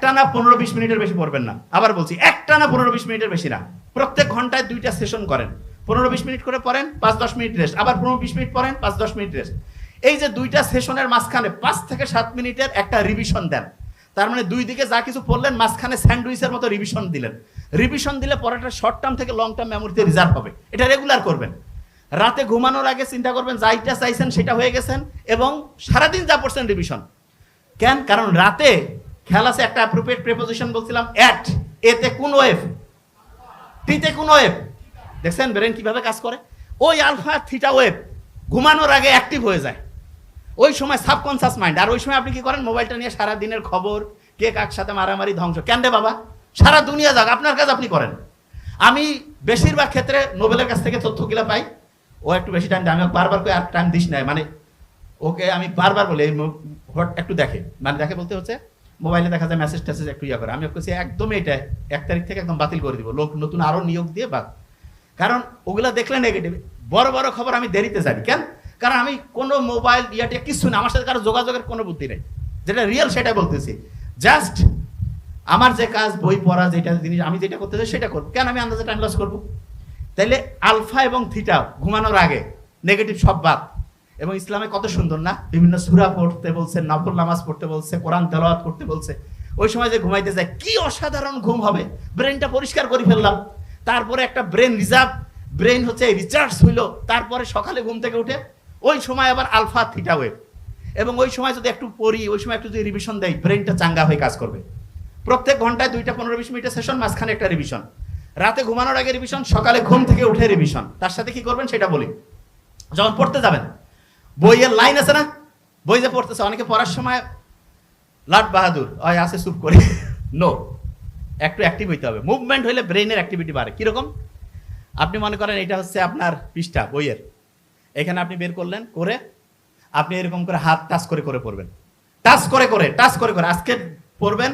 একটা না পনেরো বিশ মিনিটের বেশি পড়বেন না। আবার বলছি একটা না পনেরো বিশ মিনিটের বেশি না। প্রত্যেক ঘন্টায় দুইটা সেশন করেন। পনেরো বিশ মিনিট করে পড়েন, পাঁচ দশ মিনিট রেস্ট আবার পনেরো বিশ মিনিট পড়েন, পাঁচ দশ মিনিট রেস্ট এই যে দুইটা সেশনের মাঝখানে পাঁচ থেকে সাত মিনিটের একটা রিভিশন দেন। তার মানে দুই দিকে যা কিছু পড়লেন, মাঝখানে স্যান্ডউইচের মতো রিভিশন দিলেন। রিভিশন দিলে পড়াটা শর্ট টার্ম থেকে লং টার্ম মেমোরিতে রিজার্ভ হবে এটা রেগুলার করবেন। রাতে ঘুমানোর আগে চিন্তা করবেন যাইটা চাইছেন সেটা হয়ে গেছেন এবং সারাদিন যা পড়ছেন রিভিশন কেন? কারণ রাতে খেয়াল আছে, একটা অ্যাপ্রোপ্রিয়েট প্রেপোজিশন বলছিলাম অ্যাট এতে কোন ওয়েভ টিতে কোন ওয়েভ দেখছেন ব্রেন কীভাবে কাজ করে? ওই আলফা থিটা ওয়েভ ঘুমানোর আগে অ্যাক্টিভ হয়ে যায়। ওই সময় সাবকনসাস মাইন্ড আর ওই সময় আপনি কি করেন? মোবাইলটা নিয়ে সারা দিনের খবর, কে কার সাথে মারামারি, ধ্বংস। কেন রে বাবা? সারা দুনিয়া যাক, আপনার কাজ আপনি করেন। আমি বেশিরভাগ ক্ষেত্রে নোবেলের কাছ থেকে তথ্যগুলো পাই। ও একটু বেশি টাইম দেয়, আমি বারবার করে আর টাইম দিস নাই। মানে ওকে আমি বারবার বলি একটু দেখে। মানে দেখে বলতে হচ্ছে মোবাইলে দেখা যায় মেসেজ টেসেজ একটু ইয়া করে। আমি ওকে বলছি, একদমই এটা এক তারিখ থেকে একদম বাতিল করে দিব। লোক নতুন আরও নিয়োগ দিয়ে বাদ। কারণ ওগুলা দেখলে নেগেটিভ বড় বড় খবর আমি দেরিতে জানি। কেন? কারণ আমি কোনো মোবাইল ইয়াটে কিছু না আমার সাথে কারও যোগাযোগের কোনো বুদ্ধি নেই। যেটা রিয়েল সেটা বলতেছি। জাস্ট আমার যে কাজ বই পড়া যেটা জিনিস আমি যেটা করতে চাই সেটা করব। কেন আমি আন্দাজে টাইম লস করব? তাইলে আলফা এবং থিটা ঘুমানোর আগে নেগেটিভ সব বাদ। এবং ইসলামে কত সুন্দর না? বিভিন্ন সুরা পড়তে বলছে, নফল নামাজ পড়তে বলছে, কোরআন তেলাওয়াত করতে বলছে। ওই সময় যে ঘুমাইতে যায়, কি অসাধারণ ঘুম হবে। ব্রেনটা পরিষ্কার করে ফেললাম। তারপরে একটা ব্রেন রিজার্ভ ব্রেন হচ্ছে রিচার্জ হইল। তারপরে সকালে ঘুম থেকে উঠে, ওই সময় আবার আলফা থিটা ওয়েভ এবং ওই সময় যদি একটু পড়ি, ওই সময় একটু যদি রিভিশন দেয় ব্রেনটা চাঙ্গা হয়ে কাজ করবে। প্রত্যেক ঘন্টায় দুইটা পনেরো বিশ মিনিটের সেশন মাঝখানে একটা রিভিশন রাতে ঘুমানোর আগে রিভিশন সকালে ঘুম থেকে উঠে রিভিশন তার সাথে কি করবেন সেটা বলি। যখন পড়তে যাবেন বইয়ের লাইন আছে না? বই যে পড়তেছে, অনেকে পড়ার সময় লাট বাহাদুর, ওই, আছে, চুপ করে। নো একটু অ্যাক্টিভ হইতে হবে। মুভমেন্ট হইলে ব্রেনের অ্যাক্টিভিটি বাড়ে। কীরকম? আপনি মনে করেন এটা হচ্ছে আপনার পৃষ্ঠা, বইয়ের। এখানে আপনি বের করলেন, করে আপনি এরকম করে হাত টাচ করে করে পড়বেন। টাচ করে করে, টাচ করে করে। আজকে পড়বেন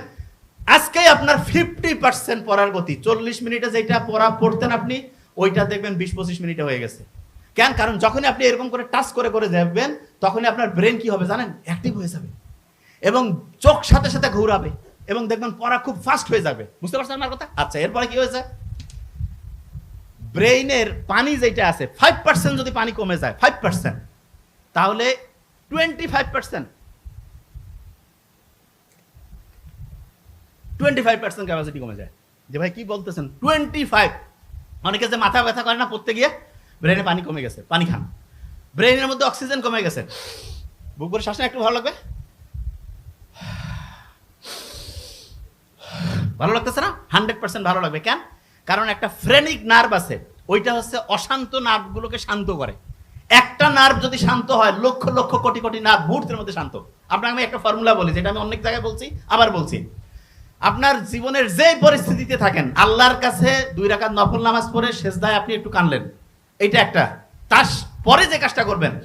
আজকে আপনার ফিফটি পার্সেন্ট পড়ার গতি। চল্লিশ মিনিটে যেটা পড়া, পড়তেন আপনি, ওইটা দেখবেন বিশ পঁচিশ মিনিটে হয়ে গেছে। কেন? কারণ যখনই আপনি এরকম করে টাচ করে করে যাবেন তখনই আপনার ব্রেন কি হবে জানেন? অ্যাক্টিভ হয়ে যাবে। এবং চোখ সাথে সাথে ঘুরাবে। এবং দেখবেন পড়া খুব ফাস্ট হয়ে যাবে। বুঝতে পারছেন আমার কথা? আচ্ছা এরপরে কি হয়েছে? ব্রেইনের পানি যেটা আছে ফাইভ পার্সেন্ট যদি পানি কমে যায় ফাইভ পার্সেন্ট তাহলে twenty five percent twenty five percent capacity কমে যায়। যে ভাই কি বলতেছেন? টোয়েন্টি ফাইভ অনেকে যে মাথা ব্যথা করে না পড়তে গিয়ে? ব্রেনে পানি কমে গেছে, পানি খান। ব্রেনের মধ্যে অক্সিজেন কমে গেছে। বুক করে শ্বাস একটু ভালো লাগবে? ভালো লাগতেছে না? হান্ড্রেড পার্সেন্ট ভালো লাগবে। কেন? কারণ একটা ফ্রেনিক নার্ভ আছে, ওইটা হচ্ছে অশান্ত নার্ভগুলোকে শান্ত করে। একটা নার্ভ যদি শান্ত হয়, লক্ষ লক্ষ কোটি কোটি নার্ভ মুহূর্তের মধ্যে শান্ত। আপনাকে আমি একটা ফর্মুলা বলি, যেটা আমি অনেক জায়গায় বলছি, আবার বলছি। আপনার জীবনের যে পরিস্থিতিতে থাকেন, আল্লাহর কাছে দুই রাকাত নফল নামাজ পড়ে শেষদায় আপনি একটু কানলেন। এইটা একটা। তার পরে যে কাজটা করবেন।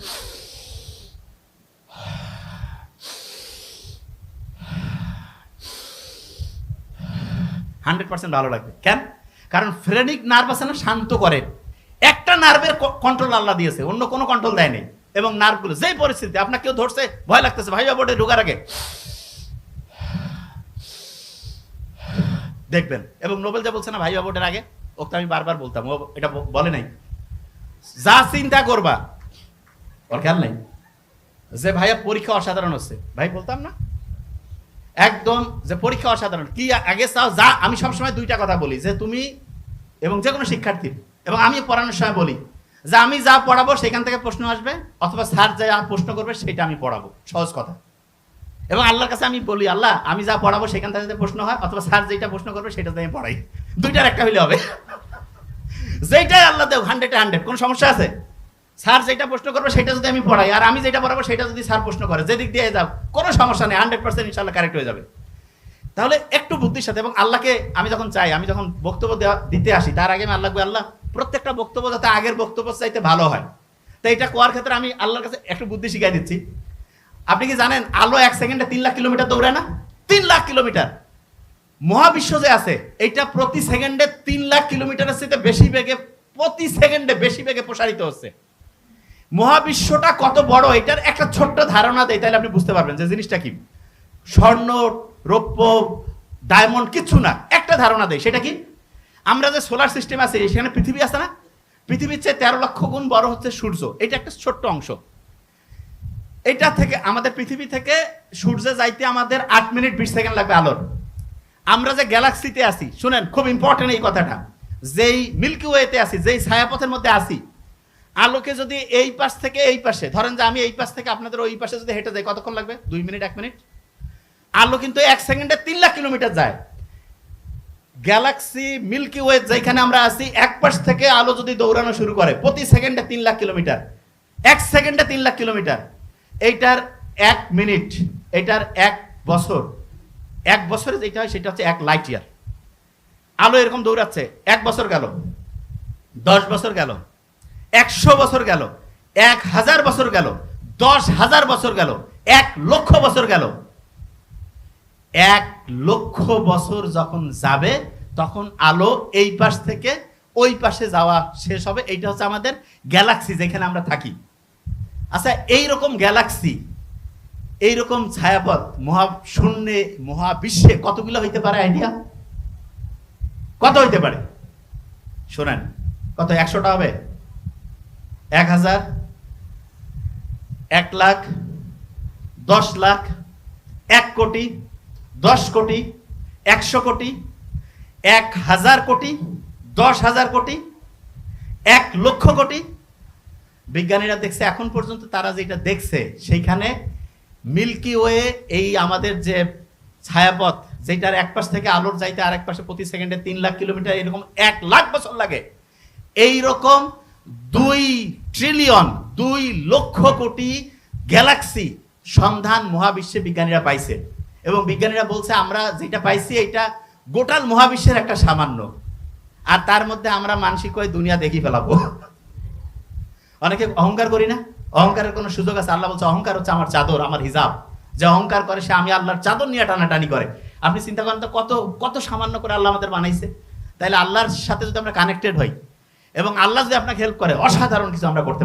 হান্ড্রেড পার্সেন্ট ভালো লাগবে। কেন? কারণ ফ্রেনিক নার্ভ আছে শান্ত করে। একটা নার্ভের কন্ট্রোল আল্লাহ দিয়েছে, অন্য কোনো কন্ট্রোল দেয়নি এবং নার্ভগুলো, যেই পরিস্থিতি, আপনার কেউ ধরছে, ভয় লাগতেছে, ভাই বোর্ডে ঢোকার আগে। দেখবেন। এবং নোবেল যা বলছে না, ভাই বোর্ডের আগে? ওকে আমি বারবার বলতাম, ও এটা বলে নাই। যা চিন্তা করবা। ওর খেয়াল নেই? যে ভাইয়া পরীক্ষা অসাধারণ হচ্ছে। ভাই বলতাম না? একদম যে পরীক্ষা অসাধারণ। কি আগে চাও? যা, আমি সবসময় দুইটা কথা বলি, যে তুমি এবং যে কোনো শিক্ষার্থী, এবং আমি পড়ানোর সময় বলি, যে আমি যা পড়াবো সেখান থেকে প্রশ্ন আসবে, অথবা স্যার যা প্রশ্ন করবে সেটা আমি পড়াবো। সহজ কথা। এবং আল্লাহর কাছে আমি বলি, আল্লাহ, আমি যা পড়াবো সেখান থেকে প্রশ্ন হয়, অথবা স্যার যেটা প্রশ্ন করবে সেটা আমি পড়াই। দুইটার একটা হইলে হবে। যেটাই আল্লাহ দেব হান্ড্রেড হান্ড্রেড কোনো সমস্যা আছে? স্যার যেটা প্রশ্ন করবে সেটা যদি আমি পড়াই, আর আমি যেটা পড়াবো সেটা যদি স্যার প্রশ্ন করে, যেদিক দিয়ে যাও, কোনো সমস্যা নেই হান্ড্রেড পার্সেন্ট ইনশাল্লাহ কারেক্ট হয়ে যাবে। তাহলে একটু বুদ্ধির সাথে, এবং আল্লাহকে আমি যখন চাই, আমি যখন বক্তব্য দেওয়া- দিতে আসি, তার আগে আমি আল্লাহ আল্লাহ, প্রত্যেকটা বক্তব্য যাতে আগের বক্তব্য চাইতে ভালো হয়। তো এটা কোয়ার ক্ষেত্রে আমি আল্লাহর কাছে একটু বুদ্ধি শিখাই দিচ্ছি। আপনি কি জানেন, আলো এক সেকেন্ডে তিন লাখ কিলোমিটার দৌড়ায় না? তিন লাখ কিলোমিটার। মহাবিশ্ব যে আছে, এটা প্রতি সেকেন্ডে তিন লাখ কিলোমিটারের সাথে বেশি বেগে, প্রতি সেকেন্ডে বেশি বেগে প্রসারিত হচ্ছে। মহাবিশ্বটা কত বড়, এটার একটা ছোট্ট ধারণা দেয় তাহলে আপনি বুঝতে পারবেন যে জিনিসটা কি। স্বর্ণ, রৌপ্য ডায়মন্ড কিচ্ছু না, একটা ধারণা দেয় সেটা কি? আমরা যে সোলার সিস্টেম আছে, সেখানে পৃথিবী আছে না? পৃথিবীর চেয়ে তেরো লক্ষ গুণ বড় হচ্ছে সূর্য, এটা একটা ছোট্ট অংশ। এটা থেকে, আমাদের পৃথিবী থেকে সূর্যে যাইতে আমাদের আট মিনিট বিশ সেকেন্ড লাগবে আলোর। আমরা যে গ্যালাক্সিতে আছি, শুনেন, খুব ইম্পর্টেন্ট এই কথাটা। যেই মিল্কি ওয়েতে আছি, যেই ছায়াপথের মধ্যে আছি, আলোকে যদি এই পাশ থেকে এই পাশে, ধরেন যে আমি এই পাশ থেকে আপনাদের ওই পাশে যদি হেঁটে যাই, কতক্ষণ লাগবে? দুই মিনিট, এক মিনিট? আলো কিন্তু এক সেকেন্ডে তিন লাখ কিলোমিটার যায়। গ্যালাক্সি মিল্কি ওয়ে যেখানে আমরা আছি, এক পাশ থেকে আলো যদি দৌড়ানো শুরু করে, প্রতি সেকেন্ডে তিন লাখ কিলোমিটার। এক সেকেন্ডে তিন লাখ কিলোমিটার। এইটার এক মিনিট এটার এক বছর। এক বছরে যেটা হয় সেটা হচ্ছে এক লাইট ইয়ার আলো এরকম দৌড়াচ্ছে, এক বছর গেল, দশ বছর গেল, একশো বছর গেল, এক হাজার বছর গেল, দশ হাজার বছর গেল, এক লক্ষ বছর গেল। এক লক্ষ বছর যখন যাবে, তখন আলো এই পাশ থেকে ওই পাশে যাওয়া শেষ হবে। এইটা হচ্ছে আমাদের গ্যালাক্সি যেখানে আমরা থাকি। আচ্ছা এই রকম গ্যালাক্সি এইরকম ছায়াপথ মহাশূন্যে, মহাবিশ্বে কতগুলো হইতে পারে আইডিয়া কত হইতে পারে? শোনেন, কত, একশোটা হবে? এক হাজার, এক লাখ, দশ লাখ, এক কোটি, দশ কোটি, একশো কোটি, এক হাজার কোটি, দশ হাজার কোটি, এক লক্ষ কোটি। বিজ্ঞানীরা দেখছে এখন পর্যন্ত তারা যেটা দেখছে সেইখানে মিল্কি ওয়ে এই আমাদের যে ছায়াপথ যেটার এক পাশ থেকে আলোর যাইতে আর এক পাশে প্রতি সেকেন্ডে তিন লাখ কিলোমিটার, এরকম এক লাখ বছর লাগে। এই রকম দুই ট্রিলিয়ন দুই লক্ষ কোটি গ্যালাক্সি সন্ধান মহাবিশ্বে বিজ্ঞানীরা পাইছে। এবং বিজ্ঞানীরা বলছে, আমরা যেটা পাইছি, এটা গোটাল মহাবিশ্বের একটা সামান্য। আর তার মধ্যে আমরা মানসিক হয়ে দুনিয়া দেখি ফেলাবো। অনেকে অহংকার করি না? অহংকারের কোনো সুযোগ আছে? আল্লাহ বলছে, অহংকার হচ্ছে আমার চাদর, আমার হিজাব। যে অহংকার করে, সে আমি আল্লাহর চাদর নিয়ে টানাটানি করে। আপনি চিন্তা করেন তো, কত কত সামান্য করে আল্লাহ আমাদের বানাইছে। তাইলে আল্লাহর সাথে যদি আমরা কানেক্টেড হই, এবং আল্লাহ যদি আপনাকে হেল্প করে, অসাধারণ কিছু আমরা করতে